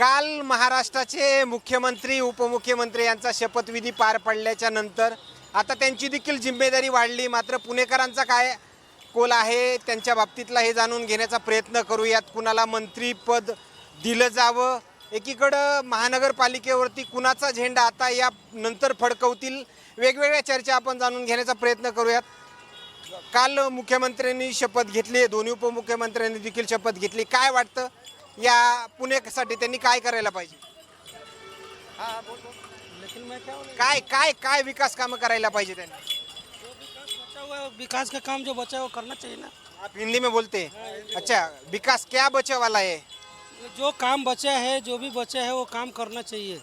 काल महाराष्ट्राचे मुख्यमंत्री उपमुख्यमंत्री यांचा शपथविधी पार पडल्याच्या नंतर आता त्यांची देखील जिम्मेदारी वाढली. मात्र पुणेकरांचा काय कोल आहे त्यांच्या बाबतीतला हे जाणून घेण्याचा प्रयत्न करूयात. कुणाला मंत्रीपद दिलं जावं? एकीकडं महानगरपालिकेवरती कुणाचा झेंडा आता या नंतर फडकवतील? वेगवेगळ्या चर्चा आपण जाणून घेण्याचा प्रयत्न करूयात. काल मुख्यमंत्र्यांनी शपथ घेतली दोन्ही उपमुख्यमंत्र्यांनी देखील शपथ घेतली. काय वाटतं? या पुण्यासाठी त्यांनी काय करायला पाहिजे? काय काय काय विकास कामं करायला पाहिजे त्यांनी? बचा हुआ है, विकास का काम जो बचा है वो करना चाहिए ना। आप हिंदी में बोलते हैं। अच्छा विकास क्या बचे वाला है? जो काम बचा है जो भी बचा है वो काम करना चाहिए।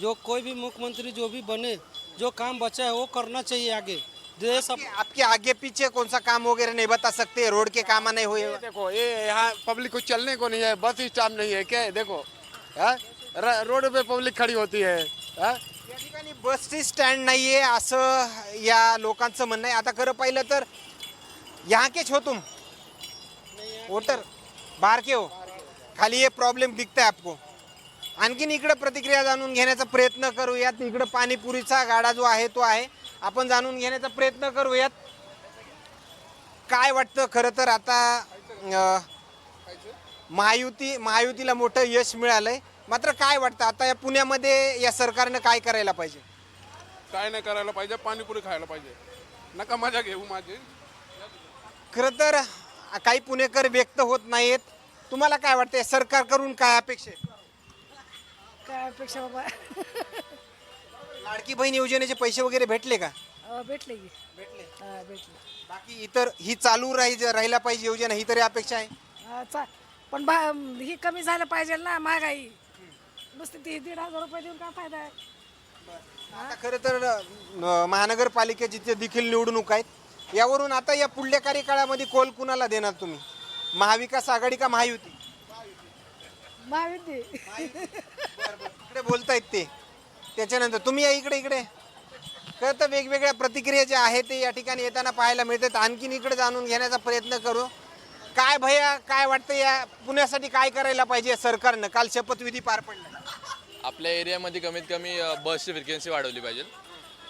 जो कोई भी मुख्यमंत्री जो भी बने जो काम बचा है वो करना चाहिए आगे। अप, आपके आगे पीछे कौन सा काम वगैरह नहीं बता सकते रोड के काम नहीं हुए ये देखो ये यहाँ पब्लिक को चलने को नहीं है बस स्टॉप नहीं है क्या देखो रोड पे पब्लिक खड़ी होती है हाँ? या ठिकाणी बसची स्टँड नाहीये असं या लोकांचं म्हणणं आहे. आता खरं पाहिलं तर यहाँ के हो तुम? वोटर बाहर के हो? खाली ये प्रॉब्लेम दिखता है आपको। आणखीन इकडे प्रतिक्रिया जाणून घेण्याचा प्रयत्न करूयात. इकडे पाणीपुरीचा गाडा जो आहे तो आहे. आपण जाणून घेण्याचा प्रयत्न करूयात. काय वाटतं खरं तर आता महायुती महायुतीला मोठं यश मिळालंय. मात्र काय वाटतं आता या पुण्यामध्ये या सरकारनं काय करायला पाहिजे? काय नाही करायला पाहिजे पाणीपुरी खायला पाहिजे. नका मजा घेऊ माझी. खरं तर काही पुणेकर व्यक्त होत नाहीत. तुम्हाला काय वाटतंय सरकारकडून काय अपेक्षा आहे? काय अपेक्षा बाबा? लाडकी बहीण योजनेचे पैसे वगैरे भेटले का? भेटले की. भेटले. हा भेटले. बाकी इतर ही चालू राही राहिला पाहिजे योजना ही तरी अपेक्षा आहे? हा, चा पण बा ही कमी झालं पाहिजे ना महागाई. नुसती ती दीड हजार रुपये देऊन काय फायदा आहे? आता खरं तर अं, महानगरपालिकेची देखील निवडणूक आहेत यावरून आता या पुढल्या कार्यकाळामध्ये कोल कुणाला देणार तुम्ही? महाविकास आघाडी का महायुती? इकडे बोलतायत ते. त्याच्यानंतर तुम्ही या इकडे इकडे. खरं तर वेगवेगळ्या प्रतिक्रिया ज्या आहेत ते या ठिकाणी येताना पाहायला मिळतात. आणखीन इकडे जाणून घेण्याचा प्रयत्न करू. काय भैया काय वाटतं या पुण्यासाठी काय करायला पाहिजे सरकारनं? काल शपथविधी पार पडला. आपल्या एरियामध्ये कमीत कमी अ, बसची फ्रिक्वेन्सी वाढवली पाहिजे.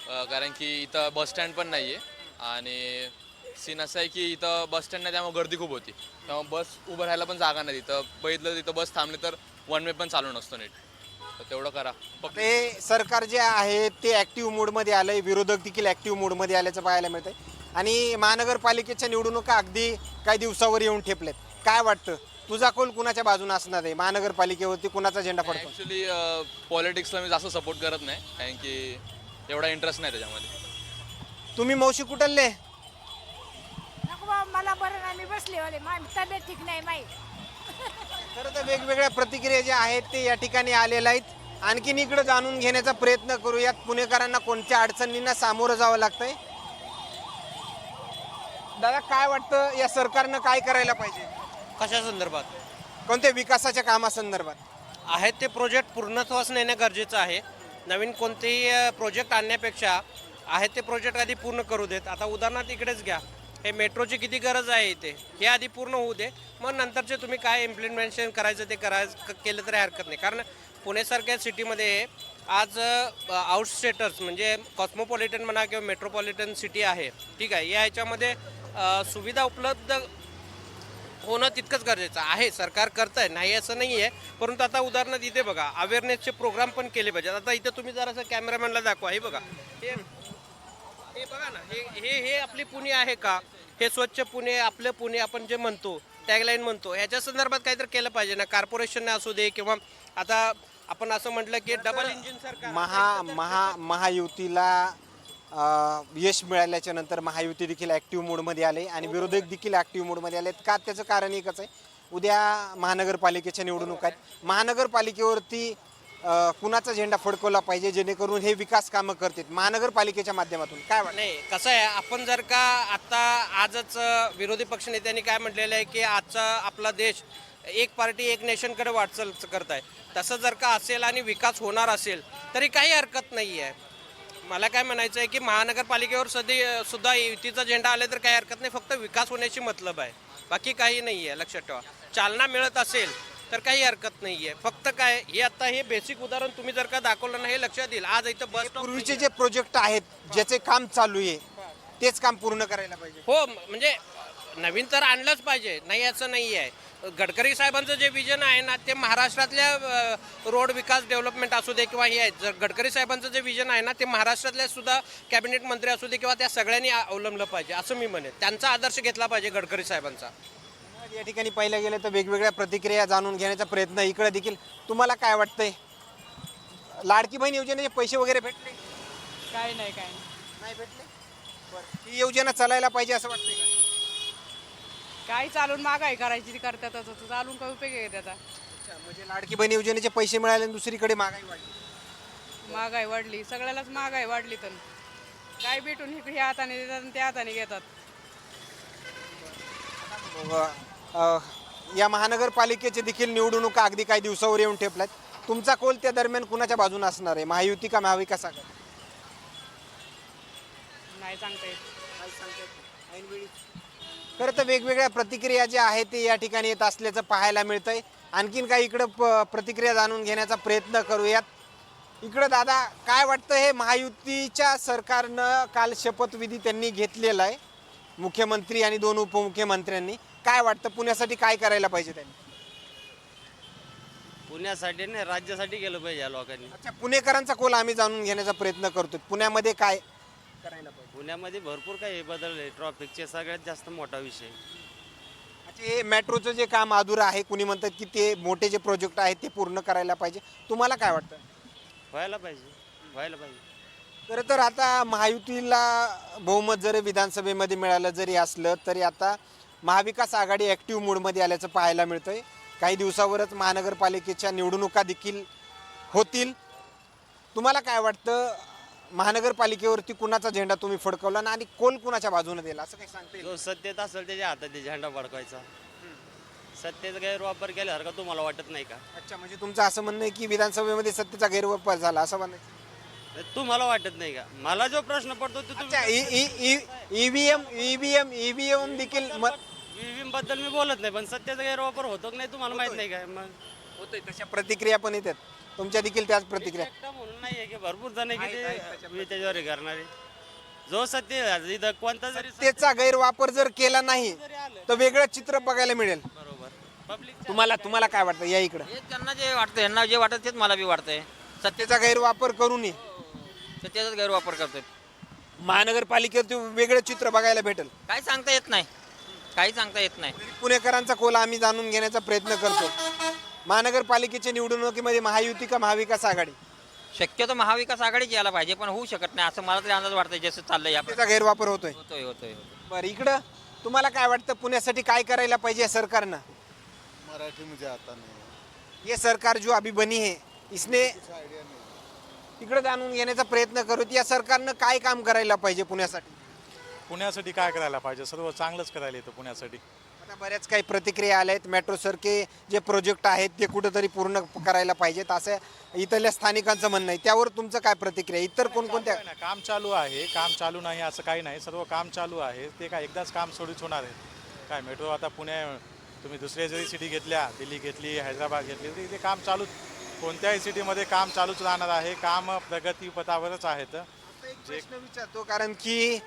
अ, कारण की इथं बस स्टँड पण नाही आहे आणि सीन असं आहे की इथं बस स्टँड नाही त्यामुळे गर्दी खूप होती. त्यामुळे बस उभं राहायला पण जागा नाही तिथं. बघितलं तिथं बस थांबली तर वन वे पण चालू नसतो नीट. तर तेवढं करा. फक्त ते सरकार जे आहे ते ॲक्टिव्ह मोडमध्ये आलंय. विरोधक देखील ॲक्टिव्ह मोडमध्ये आल्याचं पाहायला मिळतंय. आणि महानगरपालिकेच्या निवडणुका अगदी काही दिवसावर येऊन ठेपलेत. काय वाटतं? तुझा कोल कुणाच्या बाजूने असणार आहे? महानगरपालिकेवरती कुणाचा झेंडा पडतो ॲक्च्युली पॉलिटिक्सला मी जास्त सपोर्ट करत नाही. कारण की एवढा इंटरेस्ट नाही त्याच्यामध्ये. तुम्ही मावशी कुठले बाबा मला बरं नाही मी बसले वाले माझी तब्येत ठीक नाही माही खरं तर वेगवेगळ्या प्रतिक्रिया ज्या आहेत ते या ठिकाणी आलेल्या आहेत. आणखीन इकडे जाणून घेण्याचा प्रयत्न करूयात पुणेकरांना कोणत्या अडचणींना सामोरं जावं लागतंय. दादा काय वाटतं या सरकारनं काय करायला पाहिजे? कशा संदर्भात? कोणत्या विकासाच्या कामासंदर्भात? आहेत ते प्रोजेक्ट पूर्णत्वास नेणं गरजेचं आहे. नवीन कोणतेही प्रोजेक्ट आणण्यापेक्षा आहेत ते प्रोजेक्ट आधी पूर्ण करू देत. आता उदाहरणार्थ इकडेच घ्या. हे मेट्रोची किती गरज आहे इथे? हे आधी पूर्ण होऊ दे. मग नंतरचे तुम्ही काय इम्प्लिमेंटेशन करायचं ते करायचं केलं तरी हरकत नाही. कारण पुणेसारख्या सिटीमध्ये आज आउटस्टेटर्स म्हणजे कॉस्मोपॉलिटन म्हणा किंवा मेट्रोपॉलिटन सिटी आहे ठीक आहे या ह्याच्यामध्ये सुविधा उपलब्ध होणं तितकंच गरजेचं आहे. सरकार करत आहे नाही असं नाही आहे परंतु आता उदाहरणार्थ इथे बघा. अवेअरनेसचे प्रोग्राम पण केले पाहिजेत. आता इथे तुम्ही जरासं कॅमेरामॅनला दाखवा. हे बघा. हे हे बघा ना हे हे हे आपली पुणे आहे का? हे स्वच्छ पुणे आपलं पुणे आपण जे म्हणतो टॅगलाईन म्हणतो ह्याच्या संदर्भात काहीतरी केलं पाहिजे ना? कॉर्पोरेशनने असू दे किंवा आता आपण असं म्हटलं की डबल इंजिन सरकार महा महा महायुतीला अं, यश मिळाल्याच्या नंतर महायुती देखील ॲक्टिव्ह मोडमध्ये आले आणि विरोधक देखील ॲक्टिव्ह मोडमध्ये आले का त्याचं कारण एकच आहे? उद्या महानगरपालिकेच्या निवडणूक आहेत. महानगरपालिकेवरती कुणाचा झेंडा फडकवला पाहिजे जेणेकरून हे विकास कामं करतील? महानगरपालिकेच्या माध्यमातून काय वाटतं? नाही कसं आहे आपण जर का आता आजच विरोधी पक्षनेत्यांनी काय म्हटलेलं आहे की आजचा आपला देश एक पार्टी एक नेशनकडे वाटचाल करत आहे तसं जर का असेल आणि विकास होणार असेल तरी काही हरकत नाही आहे. मला काय म्हणायचं आहे की महानगरपालिकेवर सधी सुद्धा युतीचा झेंडा आले तर काही हरकत नाही फक्त विकास होण्याची मतलब आहे. बाकी काही नाही आहे लक्षात ठेवा. चालना मिळत असेल तर काही हरकत नाही आहे फक्त काय हे आता हे बेसिक उदाहरण तुम्ही जर का दाखवलं ना हे लक्षात येईल. आज इथं बस पूर्वीचे जे प्रोजेक्ट आहेत ज्याचे काम चालू आहे तेच काम पूर्ण करायला पाहिजे. हो म्हणजे नवीन तर आणलंच पाहिजे. नाही असं नाही आहे गडकरी साहेबांचं जे विजन आहे ना ते महाराष्ट्रातल्या रोड विकास डेव्हलपमेंट असू दे किंवा हे आहे जर गडकरी साहेबांचं जे विजन आहे ना ते महाराष्ट्रातल्या सुद्धा कॅबिनेट मंत्री असू दे किंवा त्या सगळ्यांनी अवलंबलं पाहिजे असं मी म्हणेन. त्यांचा आदर्श घेतला पाहिजे गडकरी साहेबांचा. या ठिकाणी पाहिलं गेलं तर वेगवेगळ्या प्रतिक्रिया जाणून घेण्याचा प्रयत्न इकडे देखील. तुम्हाला काय वाटतंय? लाडकी बहीण योजनेचे पैसे वगैरे भेटले? काय नाही काय नाही. भेटले? बरं. ही योजना चालायला पाहिजे असं वाटतंय का? काय चालून महागाई करायची ती करतातच चालून काय उपयोग आहे त्याचा? अच्छा, म्हणजे लाडकी बहीण योजनेचे पैसे मिळाले आणि दुसरीकडे महागाई वाढली. महागाई वाढली. सगळ्यालाच महागाई वाढली तर. काय भेटून ह्या हाताने देतात आणि त्या हाताने घेतात. अ, या महानगरपालिकेचे देखील निवडणुका अगदी काही दिवसावर येऊन ठेपल्यात. तुमचा कोल त्या दरम्यान कुणाच्या बाजूने असणार आहे? महायुती का महाविकास आघाडी? नाही सांगता येत. खरं तर वेगवेगळ्या प्रतिक्रिया ज्या आहेत ते या ठिकाणी येत असल्याचं पाहायला मिळतंय. आणखीन काही इकडं प प्रतिक्रिया जाणून घेण्याचा प्रयत्न करूयात. इकडं दादा काय वाटतं हे महायुतीच्या सरकारनं काल शपथविधी त्यांनी घेतलेला आहे? मुख्यमंत्री आणि दोन उपमुख्यमंत्र्यांनी. काय वाटतं पुण्यासाठी काय करायला पाहिजे त्यांनी? पुण्यासाठी नाही राज्यासाठी गेलं पाहिजे या लोकांनी. अच्छा पुणेकरांचा कोल आम्ही जाणून घेण्याचा प्रयत्न करतो पुण्यामध्ये काय करायला पाहिजे? पुण्यामध्ये भरपूर काही बदल आहे. ट्रॉफिकचे सगळ्यात जास्त मोठा विषय. अच्छा हे मेट्रोचं जे काम अधुरं आहे कुणी म्हणतात की ते मोठे जे प्रोजेक्ट आहेत ते पूर्ण करायला पाहिजे. तुम्हाला काय वाटतं? व्हायला पाहिजे. व्हायला पाहिजे. खरं तर आता महायुतीला बहुमत जरी विधानसभेमध्ये मिळालं जरी असलं तरी आता महाविकास आघाडी ॲक्टिव्ह मूडमध्ये आल्याचं पाहायला मिळतंय. काही दिवसावरच महानगरपालिकेच्या निवडणुका देखील होतील. तुम्हाला काय वाटतं? महानगरपालिकेवरती कुणाचा झेंडा तुम्ही फडकवला ना आणि कोण कुणाच्या बाजूने दिला असं काही सांगता जो सत्तेत असेल त्याच्या हातात झेंडा फडकवायचा. सत्तेचा गैरवापर केल्यासारखा तुम्हाला वाटत नाही का? अच्छा म्हणजे तुमचं असं म्हणणं आहे की विधानसभेमध्ये सत्तेचा गैरवापर झाला असं म्हणायचं तुम्हाला वाटत नाही का? मला जो प्रश्न पडतो तो तुम्ही ईव्हीएम ईव्हीएम ईव्हीएम देखील EVM बद्दल मी बोलत नाही पण सत्तेचा गैरवापर होतो की नाही तुम्हाला माहीत नाही काय. मग होतोय तशा प्रतिक्रिया पण येतात. तुमच्या देखील त्याच प्रतिक्रिया. एकटा म्हणून नाही आहे की भरपूर जण आहे की ते मी त्याच्यावर हे करणारे जो सत्य इथं कोणता जरी त्याचा गैरवापर जर केला नाही तर वेगळं चित्र बघायला मिळेल. बरोबर. पब्लिक तुम्हाला तुम्हाला काय वाटतं? या इकडं. हे त्यांना जे वाटतं यांना जे वाटत तेच मला बी वाटतंय. सत्तेचा गैरवापर करूनही. सत्याचाच गैरवापर करतोय. महानगरपालिकेत वेगळं चित्र बघायला भेटेल. काय सांगता येत नाही. काही सांगता येत नाही. पुणेकरांचा कोल आम्ही जाणून घेण्याचा प्रयत्न करतो. महानगरपालिकेच्या निवडणुकीमध्ये महायुती का महाविकास आघाडी? शक्यतो महाविकास आघाडीच यायला पाहिजे पण होऊ शकत नाही असं मला तरी अंदाज वाटतंय जसं चाललंय या त्याचा गैरवापर होतोय. होतोय होतोय होतोय. बरं इकडं तुम्हाला काय वाटतं पुण्यासाठी काय करायला पाहिजे या सरकारनं? मराठी मुझे आता नहीं. ये सरकार जो अभी बनी है इसने इकडे जाणून घेण्याचा प्रयत्न करू या सरकारनं काय काम करायला पाहिजे पुण्यासाठी? पुण्यासाठी काय करायला पाहिजे? सर्व चांगलंच करायला येतं पुण्यासाठी. आता बऱ्याच काही प्रतिक्रिया आल्या आहेत मेट्रोसारखे जे प्रोजेक्ट आहेत ते कुठंतरी पूर्ण करायला पाहिजेत. असं इथल्या स्थानिकांचं म्हणणं आहे. त्यावर तुमचं काय प्रतिक्रिया इतर कोणकोणत्या नाही, काम चालू आहे. काम चालू नाही असं काही नाही. सर्व काम चालू आहे. ते काय एकदाच काम सोडूच होणार आहे काय मेट्रो आता पुणे तुम्ही दुसऱ्या जरी सिटी घेतल्या दिल्ली घेतली हैदराबाद घेतली तरी ते काम चालूच. कोणत्याही सिटीमध्ये काम चालूच राहणार आहे. काम प्रगतीपथावरच आहेत. प्रश्न विचारतो कारण की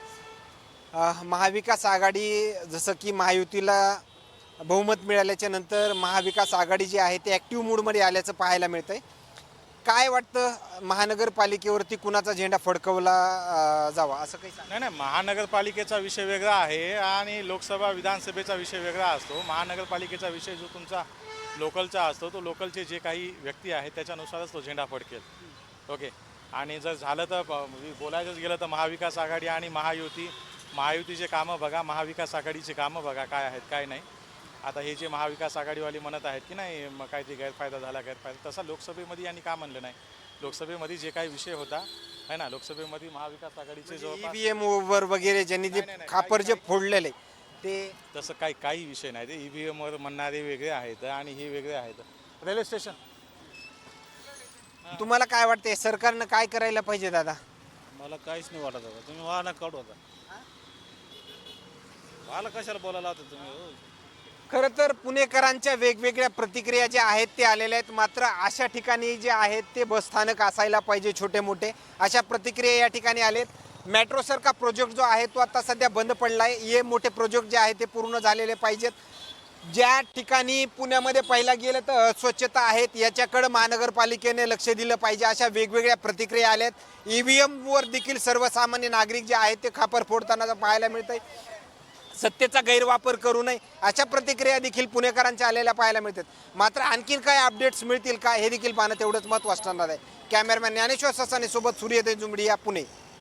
महाविकास आघाडी जसं की महायुतीला बहुमत मिळाल्याच्या नंतर महाविकास आघाडी जी आहे ती ॲक्टिव्ह मूडमध्ये आल्याचं पाहायला मिळतं आहे काय वाटतं महानगरपालिकेवरती कुणाचा झेंडा फडकवला जावा? असं काही नाही नाही महानगरपालिकेचा विषय वेगळा आहे आणि लोकसभा विधानसभेचा विषय वेगळा असतो. महानगरपालिकेचा विषय जो तुमचा लोकलचा असतो तो लोकलचे जे काही व्यक्ती आहेत त्याच्यानुसारच तो झेंडा फडकेल. ओके? आणि जर झालं तर बोलायचंच गेलं तर महाविकास आघाडी आणि महायुती महायुतीचे कामं बघा महाविकास आघाडीचे कामं बघा काय आहेत काय नाही. आता हे जे महाविकास आघाडीवाले म्हणत आहेत की नाही मग काय ते गैरफायदा झाला गैरफायदा तसा लोकसभेमध्ये यांनी का म्हणलं नाही? लोकसभेमध्ये जे काही विषय होता आहे ना लोकसभेमध्ये महाविकास आघाडीचे जवळपास ईव्हीएम वर वगैरे ज्यांनी जे नाही, नाही, खापर जे फोडलेले ते तसं काही काही विषय नाही. ते ईव्हीएम वर म्हणणारे वेगळे आहेत आणि हे वेगळे आहेत. Railway station. तुम्हाला काय वाटतंय सरकारनं काय करायला पाहिजे दादा? मला काहीच नाही वाटत आता तुम्ही वाहना काढू आता. मला कशाला बोलायला होता तुम्ही हो? खरं तर पुणेकरांच्या वेगवेगळ्या प्रतिक्रिया ज्या आहेत ते आलेल्या आहेत. मात्र अशा ठिकाणी जे आहेत ते बसस्थानक असायला पाहिजे छोटे मोठे अशा प्रतिक्रिया या ठिकाणी आलेत. मेट्रोसारखा प्रोजेक्ट जो आहे तो आता सध्या बंद पडला आहे हे मोठे प्रोजेक्ट जे आहे ते पूर्ण झालेले पाहिजेत. ज्या ठिकाणी पुण्यामध्ये पाहिला गेलं तर अस्वच्छता आहेत. याच्याकडं महानगरपालिकेने लक्ष दिलं पाहिजे. अशा वेगवेगळ्या प्रतिक्रिया आल्या आहेत ई व्ही एमवर देखील सर्वसामान्य नागरिक जे आहेत ते खापर फोडताना पाहायला मिळत आहे सत्तेचा गैरवापर करू नये अशा प्रतिक्रिया देखील पुणेकरांच्या आलेल्या पाहायला मिळतात. मात्र आणखीन काय अपडेट्स मिळतील का हे देखील पाहणं तेवढंच महत्त्व असणार आहे. कॅमेरामॅन ज्ञानेश्वर ससाने सोबत सूर्यदय जुंबडी या पुणे.